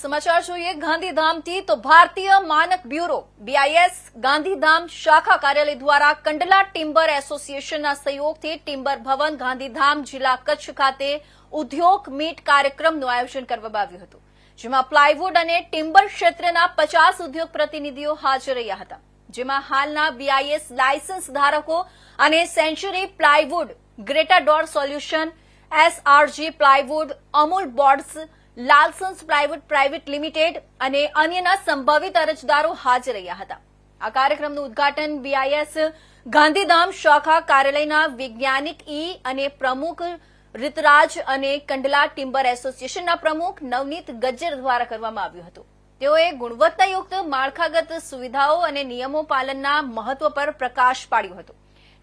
સમાચાર જોઈએ ગાંધીધામથી તો ભારતીય માનક બ્યુરો બીઆઈએસ ગાંધીધામ શાખા કાર્યાલય દ્વારા કંડલા ટિમ્બર એસોસિએશનના સહયોગથી ટિમ્બર ભવન, ગાંધીધામ જિલ્લા કચ્છ ખાતે ઉદ્યોગ મીટ કાર્યક્રમનું આયોજન કરવામાં આવ્યું હતું, જેમાં પ્લાયવુડ અને ટિમ્બર ક્ષેત્રના પચાસ ઉદ્યોગ પ્રતિનિધિઓ હાજર રહ્યા હતા, જેમાં હાલના બીઆઈએસ લાયસન્સ ધારકો અને century plywood, Greta door solution SRG plywood, Amul boards લાલસન્સ plywood private limited અને અન્યના સંભવિત અરજદારો હાજર રહ્યા હતા. આ કાર્યક્રમનું ઉદ્ઘાટન બીઆઈએસ ગાંધીધામ શાખા કાર્યાલયના વૈજ્ઞાનિક ઈ અને પ્રમુખ રિતરાજ અને કંડલા ટિમ્બર એસોસિએશનના પ્રમુખ નવનીત ગજ્જર દ્વારા કરવામાં આવ્યું હતું. તેઓએ ગુણવત્તાયુક્ત માળખાગત સુવિધાઓ અને નિયમો પાલનના મહત્વ પર પ્રકાશ પાડ્યો હતો,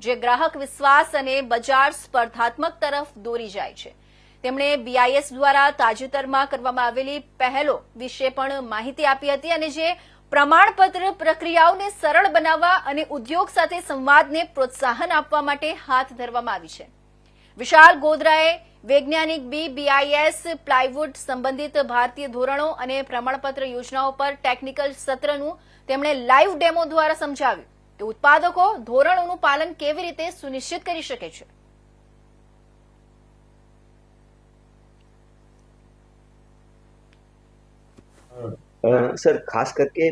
જે ગ્રાહક વિશ્વાસ અને બજાર સ્પર્ધાત્મક તરફ દોરી જાય છે. તેમણે બીઆઈએસ દ્વારા તાજેતરમાં કરવામાં આવેલી પહેલો વિશે પણ માહિતી આપી હતી અને જે પ્રમાણપત્ર પ્રક્રિયાઓને સરળ બનાવવા અને ઉદ્યોગ સાથે સંવાદને પ્રોત્સાહન આપવા માટે હાથ ધરવામાં આવી છે. વિશાલ ગોધરાએ વૈજ્ઞાનિક બી બીઆઈએસ પ્લાયવુડ સંબંધિત ભારતીય ધોરણો અને પ્રમાણપત્ર યોજનાઓ પર ટેકનિકલ સત્રનું તેમણે લાઈવ ડેમો દ્વારા સમજાવ્યું કે ઉત્પાદકો ધોરણોનું પાલન કેવી રીતે સુનિશ્ચિત કરી શકે છે. सर खास करके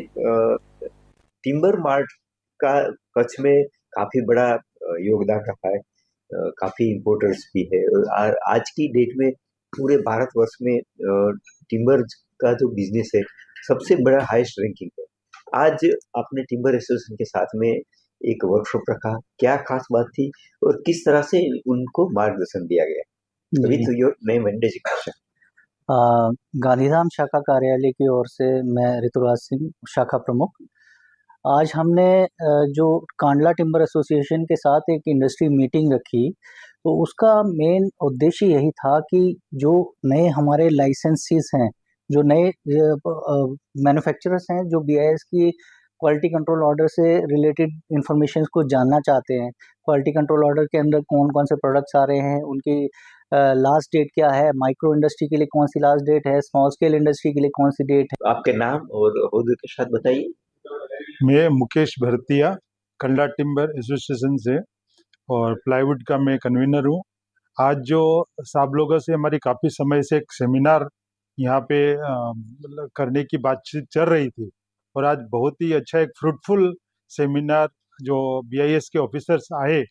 टिम्बर मार्ट का कच्छ में काफ़ी बड़ा योगदान रहा है। काफ़ी इम्पोर्टर्स भी है। और आज की डेट में पूरे भारतवर्ष में टिम्बर का जो बिज़नेस है सबसे बड़ा हाईएस्ट रैंकिंग है। आज आपने टिम्बर एसोसिएशन के साथ में एक वर्कशॉप रखा। क्या खास बात थी और किस तरह से उनको मार्गदर्शन दिया गया? With your name and designation Gandhidham शाखा कार्यालय की ओर से मैं ऋतुराज सिंह, शाखा प्रमुख। आज हमने जो कांडला टिम्बर एसोसिएशन के साथ एक इंडस्ट्री मीटिंग रखी तो उसका मेन उद्देश्य यही था कि जो नए हमारे लाइसेंसीज हैं, जो नए मैन्युफैक्चरर्स हैं, जो बीआईएस की क्वालिटी कंट्रोल ऑर्डर से रिलेटेड इंफॉर्मेशन को जानना चाहते हैं, क्वालिटी कंट्रोल ऑर्डर के अंदर कौन कौन से प्रोडक्ट्स आ रहे हैं, उनकी लास्ट डेट क्या है? माइक्रो इंडस्ट्री के लिए कौन सी लास्ट डेट है? स्मॉल स्केल इंडस्ट्री के लिए कौन सी डेट है? आपके नाम और होदे के साथ बताइए। मैं मुकेश भरतिया कंडा टिम्बर एसोसिएशन से और प्लाईवुड का मैं कन्वीनर हूँ। आज जो साहब लोगों से हमारी काफ़ी समय से एक सेमिनार यहाँ पे मतलब करने की बातचीत चल रही थी और आज बहुत ही अच्छा एक फ्रूटफुल सेमिनार जो बीआईएस के ऑफिसर्स आए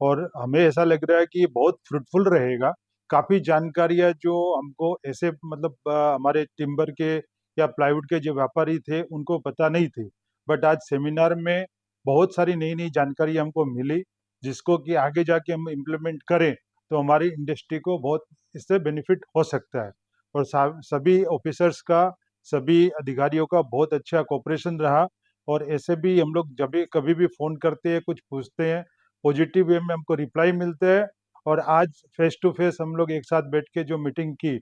और हमें ऐसा लग रहा है कि ये बहुत फ्रूटफुल रहेगा। काफ़ी जानकारियाँ जो हमको ऐसे मतलब हमारे टिम्बर के या प्लाईवुड के जो व्यापारी थे, उनको पता नहीं थी। बट आज सेमिनार में बहुत सारी नई नई जानकारी हमको मिली, जिसको कि आगे जाके हम इम्प्लीमेंट करें तो हमारी इंडस्ट्री को बहुत इससे बेनिफिट हो सकता है। और सभी ऑफिसर्स का, सभी अधिकारियों का बहुत अच्छा कोऑपरेशन रहा। और ऐसे भी हम लोग जब भी, कभी भी फ़ोन करते हैं, कुछ पूछते हैं पॉजिटिव वे में हमको रिप्लाई मिलते हैं। और आज फेस टू फेस हम लोग एक साथ बैठ के जो मीटिंग की